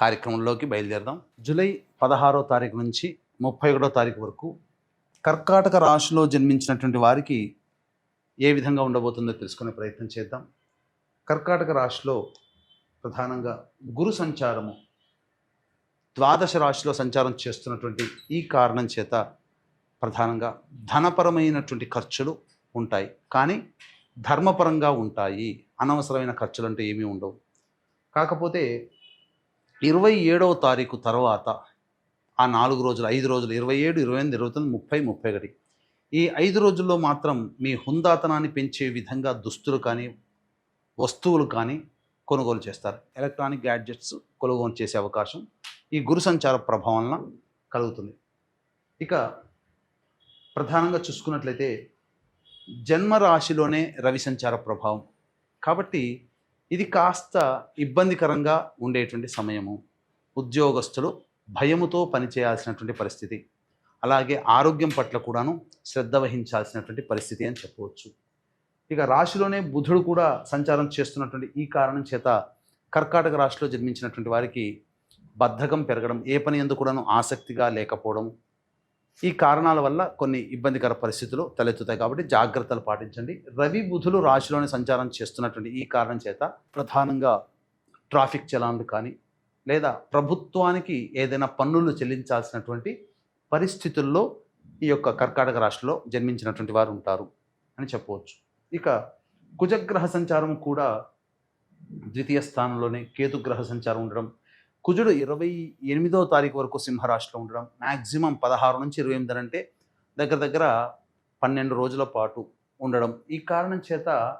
కార్యక్రమంలోకి బయలుదేరదాం. జూలై పదహారో తారీఖు నుంచి ముప్పై ఒకటో తారీఖు వరకు కర్కాటక రాశిలో జన్మించినటువంటి వారికి ఏ విధంగా ఉండబోతుందో తెలుసుకునే ప్రయత్నం చేద్దాం. కర్కాటక రాశిలో ప్రధానంగా గురు సంచారము ద్వాదశ రాశిలో సంచారం చేస్తున్నటువంటి ఈ కారణం చేత ప్రధానంగా ధనపరమైనటువంటి ఖర్చులు ఉంటాయి. కానీ ధర్మపరంగా ఉంటాయి. అనవసరమైన ఖర్చులు అంటే ఏమీ ఉండవు. కాకపోతే ఇరవై ఏడవ తారీఖు తర్వాత ఆ నాలుగు రోజులు ఐదు రోజులు ఇరవై ఏడు ఇరవై ఎనిమిది ఇరవై తొమ్మిది ముప్పై ముప్పై ఒకటి. ఈ ఐదు రోజుల్లో మాత్రం మీ హుందాతనాన్ని పెంచే విధంగా దుస్తులు కానీ వస్తువులు కానీ కొనుగోలు చేస్తారు. ఎలక్ట్రానిక్ గ్యాడ్జెట్స్ కొనుగోలు చేసే అవకాశం ఈ గురు సంచార ప్రభావంలో కలుగుతుంది. ఇక ప్రధానంగా చూసుకున్నట్లయితే జన్మ రాశిలోనే రవి సంచార ప్రభావం. కాబట్టి ఇది కాస్త ఇబ్బందికరంగా ఉండేటువంటి సమయము. ఉద్యోగస్తులు భయముతో పనిచేయాల్సినటువంటి పరిస్థితి. అలాగే ఆరోగ్యం పట్ల కూడాను శ్రద్ధ వహించాల్సినటువంటి పరిస్థితి అని చెప్పవచ్చు. ఇక రాశిలోనే బుధుడు కూడా సంచారం చేస్తున్నటువంటి ఈ కారణం చేత కర్కాటక రాశిలో జన్మించినటువంటి వారికి బద్ధకం పెరగడం ఏ పని ఎందు కూడాను ఆసక్తిగా లేకపోవడం ఈ కారణాల వల్ల కొన్ని ఇబ్బందికర పరిస్థితులు తలెత్తుతాయి కాబట్టి జాగ్రత్తలు పాటించండి. రవి బుధులు రాశిలోనే సంచారం చేస్తున్నటువంటి ఈ కారణం చేత ప్రధానంగా ట్రాఫిక్ చలాన్లు కానీ లేదా ప్రభుత్వానికి ఏదైనా పన్నులు చెల్లించాల్సినటువంటి పరిస్థితుల్లో ఈ యొక్క కర్కాటక రాశిలో జన్మించినటువంటి వారు ఉంటారు అని చెప్పవచ్చు. ఇక కుజగ్రహ సంచారం కూడా ద్వితీయ స్థానంలోనే కేతుగ్రహ సంచారం ఉండడం కుజుడు ఇరవై ఎనిమిదో తారీఖు వరకు సింహరాశిలో ఉండడం మ్యాక్సిమం పదహారు నుంచి ఇరవై ఎనిమిది అంటే దగ్గర దగ్గర పన్నెండు రోజుల పాటు ఉండడం. ఈ కారణం చేత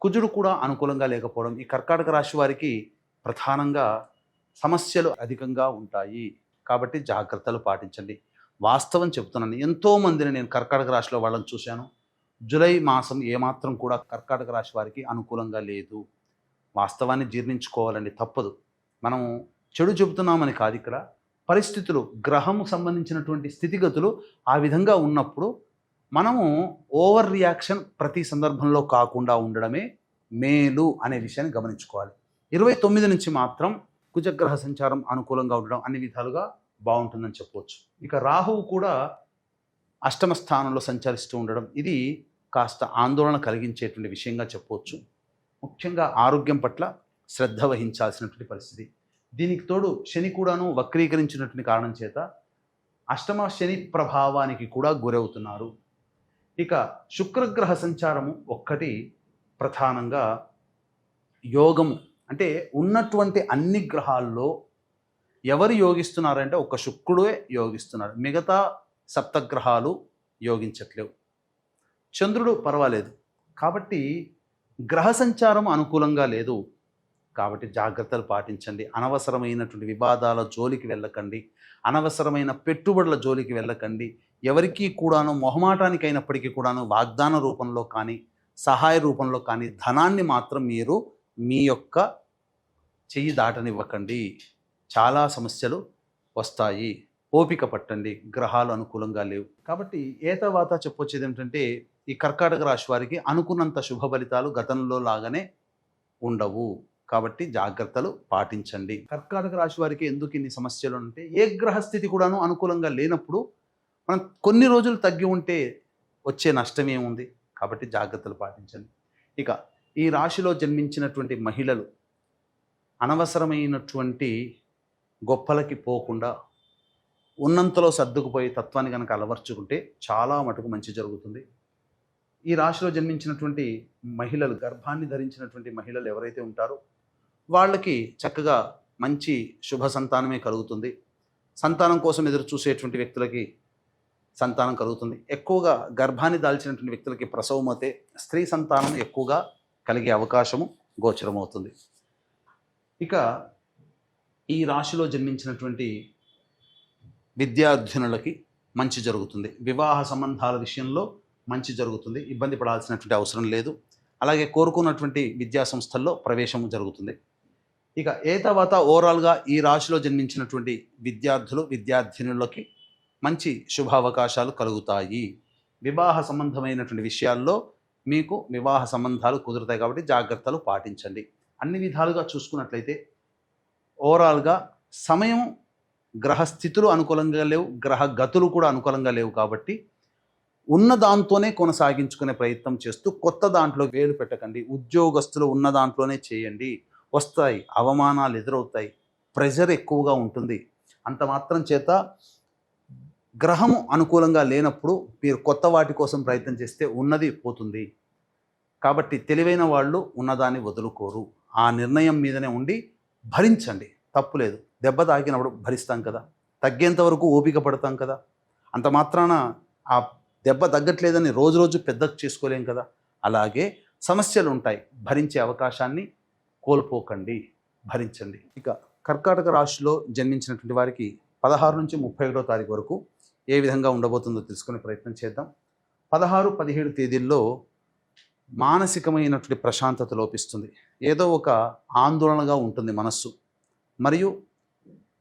కుజుడు కూడా అనుకూలంగా లేకపోవడం ఈ కర్కాటక రాశి వారికి ప్రధానంగా సమస్యలు అధికంగా ఉంటాయి. కాబట్టి జాగ్రత్తలు పాటించండి. వాస్తవం చెప్తున్నాను ఎంతోమందిని నేను కర్కాటక రాశిలో వాళ్ళని చూశాను. జూలై మాసం ఏమాత్రం కూడా కర్కాటక రాశి వారికి అనుకూలంగా లేదు. వాస్తవాన్ని జీర్ణించుకోవాలండి తప్పదు. మనము చెడు చెబుతున్నామని కాదు ఇక్కడ. పరిస్థితులు గ్రహము సంబంధించినటువంటి స్థితిగతులు ఆ విధంగా ఉన్నప్పుడు మనము ఓవర్ రియాక్షన్ ప్రతి సందర్భంలో కాకుండా ఉండడమే మేలు అనే విషయాన్ని గమనించుకోవాలి. ఇరవై తొమ్మిది నుంచి మాత్రం కుజగ్రహ సంచారం అనుకూలంగా ఉండడం అన్ని విధాలుగా బాగుంటుందని చెప్పవచ్చు ఇక రాహువు కూడా అష్టమ స్థానంలో సంచరిస్తూ ఉండడం ఇది కాస్త ఆందోళన కలిగించేటువంటి విషయంగా చెప్పవచ్చు ముఖ్యంగా ఆరోగ్యం పట్ల శ్రద్ధ వహించాల్సినటువంటి పరిస్థితి. దీనికి తోడు శని కూడాను వక్రీకరించినటువంటి కారణం చేత అష్టమ శని ప్రభావానికి కూడా గురవుతున్నారు. ఇక శుక్రగ్రహ సంచారము ఒక్కటి ప్రధానంగా యోగము. అంటే ఉన్నటువంటి అన్ని గ్రహాల్లో ఎవరు యోగిస్తున్నారంటే ఒక శుక్రుడే యోగిస్తున్నారు. మిగతా సప్తగ్రహాలు యోగించట్లేవు. చంద్రుడు పర్వాలేదు. కాబట్టి గ్రహ సంచారం అనుకూలంగా లేదు. కాబట్టి జాగ్రత్తలు పాటించండి. అనవసరమైనటువంటి వివాదాల జోలికి వెళ్ళకండి. అనవసరమైన పెట్టుబడుల జోలికి వెళ్ళకండి. ఎవరికీ కూడాను మొహమాటానికి అయినప్పటికీ కూడాను వాగ్దాన రూపంలో కానీ సహాయ రూపంలో కానీ ధనాన్ని మాత్రం మీరు మీ యొక్క చెయ్యి దాటనివ్వకండి. చాలా సమస్యలు వస్తాయి. ఓపిక పట్టండి. గ్రహాలు అనుకూలంగా లేవు. కాబట్టి ఏ చెప్పొచ్చేది ఏమిటంటే ఈ కర్కాటక రాశి వారికి అనుకున్నంత శుభ ఫలితాలు గతంలో లాగానే ఉండవు. కాబట్టి జాగ్రత్తలు పాటించండి. కర్కాటక రాశి వారికి ఎందుకు ఇన్ని సమస్యలు అంటే ఏ గ్రహస్థితి కూడాను అనుకూలంగా లేనప్పుడు మనం కొన్ని రోజులు తగ్గి ఉంటే వచ్చే నష్టం ఏముంది? కాబట్టి జాగ్రత్తలు పాటించండి. ఇక ఈ రాశిలో జన్మించినటువంటి మహిళలు అనవసరమైనటువంటి గొప్పలకి పోకుండా ఉన్నంతలో సర్దుకుపోయి తత్వాన్ని కనుక అలవర్చుకుంటే చాలా మటుకు మంచి జరుగుతుంది. ఈ రాశిలో జన్మించినటువంటి మహిళలు గర్భాన్ని ధరించినటువంటి మహిళలు ఎవరైతే ఉంటారో వాళ్ళకి చక్కగా మంచి శుభ సంతానమే కలుగుతుంది. సంతానం కోసం ఎదురు చూసేటువంటి వ్యక్తులకి సంతానం కలుగుతుంది. ఎక్కువగా గర్భాన్ని దాల్చినటువంటి వ్యక్తులకి ప్రసవం అయితే స్త్రీ సంతానం ఎక్కువగా కలిగే అవకాశము గోచరమవుతుంది ఇక ఈ రాశిలో జన్మించినటువంటి విద్యార్థినులకి మంచి జరుగుతుంది. వివాహ సంబంధాల విషయంలో మంచి జరుగుతుంది. ఇబ్బంది పడాల్సినటువంటి అవసరం లేదు. అలాగే కోరుకున్నటువంటి విద్యా సంస్థల్లో ప్రవేశం జరుగుతుంది. ఇక ఏ తర్వాత ఓవరాల్గా ఈ రాశిలో జన్మించినటువంటి విద్యార్థులు విద్యార్థినులకి మంచి శుభావకాశాలు కలుగుతాయి. వివాహ సంబంధమైనటువంటి విషయాల్లో మీకు వివాహ సంబంధాలు కుదురుతాయి కాబట్టి జాగ్రత్తలు పాటించండి. అన్ని విధాలుగా చూసుకున్నట్లయితే ఓవరాల్గా సమయం గ్రహస్థితులు అనుకూలంగా లేవు గ్రహ గతులు కూడా అనుకూలంగా లేవు కాబట్టి ఉన్న దాంతోనే కొనసాగించుకునే ప్రయత్నం చేస్తూ కొత్త దాంట్లో వేలు పెట్టకండి. ఉద్యోగస్తులు ఉన్న దాంట్లోనే చేయండి. వస్తాయి అవమానాలు ఎదురవుతాయి ప్రెజర్ ఎక్కువగా ఉంటుంది. అంత మాత్రం చేత గ్రహము అనుకూలంగా లేనప్పుడు మీరు కొత్త వాటి కోసం ప్రయత్నం చేస్తే ఉన్నది పోతుంది. కాబట్టి తెలివైన వాళ్ళు ఉన్నదాన్ని వదులుకోరు. ఆ నిర్ణయం మీదనే ఉండి భరించండి. తప్పులేదు దెబ్బ తాకినప్పుడు భరిస్తాం కదా. తగ్గేంత వరకు ఓపిక పడతాం కదా. అంత మాత్రాన ఆ దెబ్బ తగ్గట్లేదని రోజు రోజు పెద్దకు చేసుకోలేం కదా. అలాగే సమస్యలు ఉంటాయి. భరించే అవకాశాన్ని కోల్పోకండి భరించండి. ఇక కర్కాటక రాశిలో జన్మించినటువంటి వారికి పదహారు నుంచి ముప్పై ఒకటో తారీఖు వరకు ఏ విధంగా ఉండబోతుందో తెలుసుకునే ప్రయత్నం చేద్దాం. పదహారు పదిహేడు తేదీల్లో మానసికమైనటువంటి ప్రశాంతత లోపిస్తుంది. ఏదో ఒక ఆందోళనగా ఉంటుంది మనస్సు. మరియు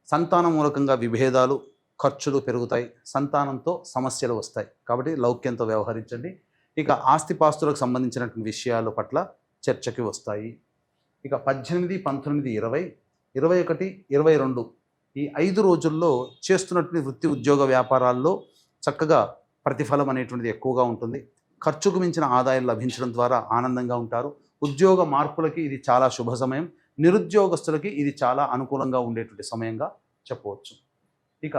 సంతాన మూలకంగా విభేదాలు ఖర్చులు పెరుగుతాయి. సంతానంతో సమస్యలు వస్తాయి. కాబట్టి లౌక్యంతో వ్యవహరించండి. ఇక ఆస్తిపాస్తులకు సంబంధించినటువంటి విషయాల పట్ల చర్చకి వస్తాయి. ఇక పద్దెనిమిది పంతొమ్మిది ఇరవై ఇరవై ఒకటి ఇరవై రెండు ఈ ఐదు రోజుల్లో చేస్తున్నటువంటి వృత్తి ఉద్యోగ వ్యాపారాల్లో చక్కగా ప్రతిఫలం అనేటువంటిది ఎక్కువగా ఉంటుంది. ఖర్చుకు మించిన ఆదాయం లభించడం ద్వారా ఆనందంగా ఉంటారు. ఉద్యోగ మార్పులకి ఇది చాలా శుభ సమయం. నిరుద్యోగస్తులకి ఇది చాలా అనుకూలంగా ఉండేటువంటి సమయంగా చెప్పవచ్చు. ఇక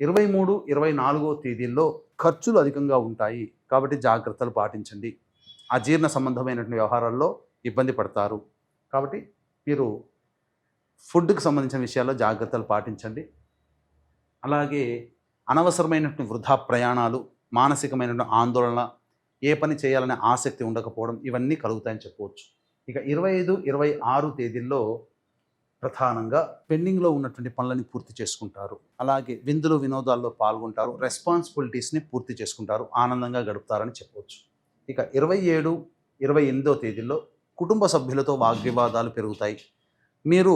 ఇరవై మూడు ఇరవై నాలుగో తేదీల్లో ఖర్చులు అధికంగా ఉంటాయి. కాబట్టి జాగ్రత్తలు పాటించండి. అజీర్ణ సంబంధమైనటువంటి వ్యవహారాల్లో ఇబ్బంది పడతారు. కాబట్టి మీరు ఫుడ్కి సంబంధించిన విషయాల్లో జాగ్రత్తలు పాటించండి. అలాగే అనవసరమైనటువంటి వృధా ప్రయాణాలు మానసికమైనటువంటి ఆందోళన ఏ పని చేయాలనే ఆసక్తి ఉండకపోవడం ఇవన్నీ కలుగుతాయని చెప్పవచ్చు. ఇక ఇరవై ఐదు ఇరవై ఆరు తేదీల్లో ప్రధానంగా పెండింగ్లో ఉన్నటువంటి పనులని పూర్తి చేసుకుంటారు. అలాగే విందులు వినోదాల్లో పాల్గొంటారు రెస్పాన్సిబిలిటీస్ని పూర్తి చేసుకుంటారు ఆనందంగా గడుపుతారని చెప్పవచ్చు. ఇక ఇరవై ఏడు ఇరవై ఎనిమిదో తేదీల్లో కుటుంబ సభ్యులతో వాగ్వివాదాలు పెరుగుతాయి. మీరు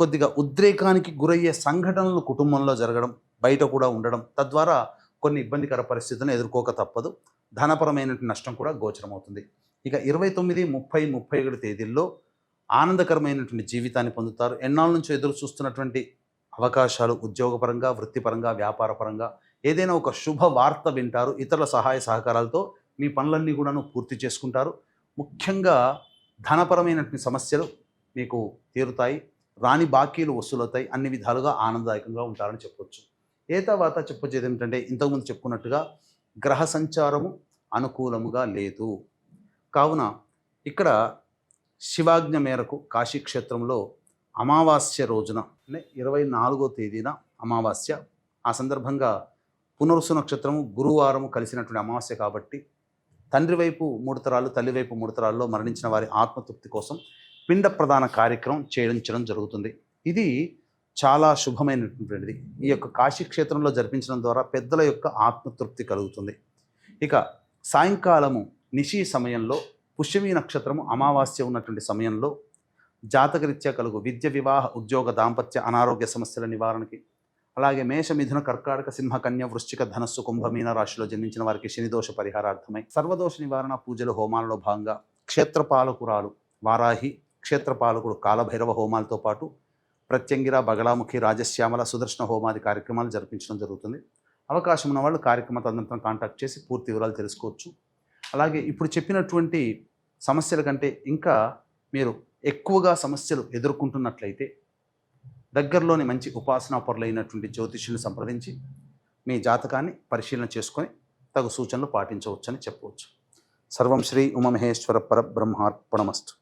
కొద్దిగా ఉద్రేకానికి గురయ్యే సంఘటనలు కుటుంబంలో జరగడం బయట కూడా ఉండడం తద్వారా కొన్ని ఇబ్బందికర పరిస్థితులను ఎదుర్కోక తప్పదు. ధనపరమైనటువంటి నష్టం కూడా గోచరమవుతుంది. ఇక ఇరవై తొమ్మిది ముప్పై ముప్పై ఒకటి తేదీల్లో ఆనందకరమైనటువంటి జీవితాన్ని పొందుతారు. ఎన్నాళ్ళ నుంచి ఎదురు చూస్తున్నటువంటి అవకాశాలు ఉద్యోగపరంగా వృత్తిపరంగా వ్యాపారపరంగా ఏదైనా ఒక శుభ వార్త వింటారు. ఇతరుల సహాయ సహకారాలతో మీ పనులన్నీ కూడాను పూర్తి చేసుకుంటారు. ముఖ్యంగా ధనపరమైనటువంటి సమస్యలు మీకు తీరుతాయి రాని బాకీలు వసూలవుతాయి అన్ని విధాలుగా ఆనందదాయకంగా ఉంటారని చెప్పొచ్చు. ఏ తర్వాత చెప్పొచ్చేది ఏమిటంటే ఇంతకుముందు చెప్పుకున్నట్టుగా గ్రహ సంచారము అనుకూలముగా లేదు. కావున ఇక్కడ శివాజ్ఞ మేరకు కాశీక్షేత్రంలో అమావాస్య రోజున అంటే ఇరవై నాలుగో తేదీన అమావాస్య ఆ సందర్భంగా పునరుసు నక్షత్రము గురువారము కలిసినటువంటి అమావాస్య కాబట్టి తండ్రి వైపు మూడు తరాలు తల్లి వైపు మూడు తరాల్లో మరణించిన వారి ఆత్మతృప్తి కోసం పిండ ప్రధాన కార్యక్రమం చేయించడం జరుగుతుంది. ఇది చాలా శుభమైనటువంటిది. ఈ యొక్క కాశీ క్షేత్రంలో జరిపించడం ద్వారా పెద్దల యొక్క ఆత్మతృప్తి కలుగుతుంది. ఇక సాయంకాలము నిషి సమయంలో పుష్యమి నక్షత్రము అమావాస్య ఉన్నటువంటి సమయంలో జాతకరీత్యా కలుగు విద్య వివాహ ఉద్యోగ దాంపత్య అనారోగ్య సమస్యల నివారణకి అలాగే మేష మిథున కర్కాటక సింహ కన్య వృశ్చిక ధనస్సు కుంభమీన రాశిలో జన్మించిన వారికి శనిదోష పరిహారార్థమై సర్వదోష నివారణ పూజలు హోమాలలో భాగంగా క్షేత్రపాలకురాలు వారాహి క్షేత్రపాలకుడు కాలభైరవ హోమాలతో పాటు ప్రత్యంగిర బగలాముఖి రాజశ్యామల సుదర్శన హోమాది కార్యక్రమాలు జరిపించడం జరుగుతుంది. అవకాశం ఉన్న వాళ్ళు కార్యక్రమ తదనంతరం కాంటాక్ట్ చేసి పూర్తి వివరాలు తెలుసుకోవచ్చు. అలాగే ఇప్పుడు చెప్పినటువంటి సమస్యల కంటే ఇంకా మీరు ఎక్కువగా సమస్యలు ఎదుర్కొంటున్నట్లయితే దగ్గరలోని మంచి ఉపాసనా పరులైనటువంటి జ్యోతిష్యుని సంప్రదించి మీ జాతకాన్ని పరిశీలన చేసుకొని తగు సూచనలు పాటించవచ్చని చెప్పవచ్చు. సర్వం శ్రీ ఉమమహేశ్వర పరబ్రహ్మార్పణమస్తు.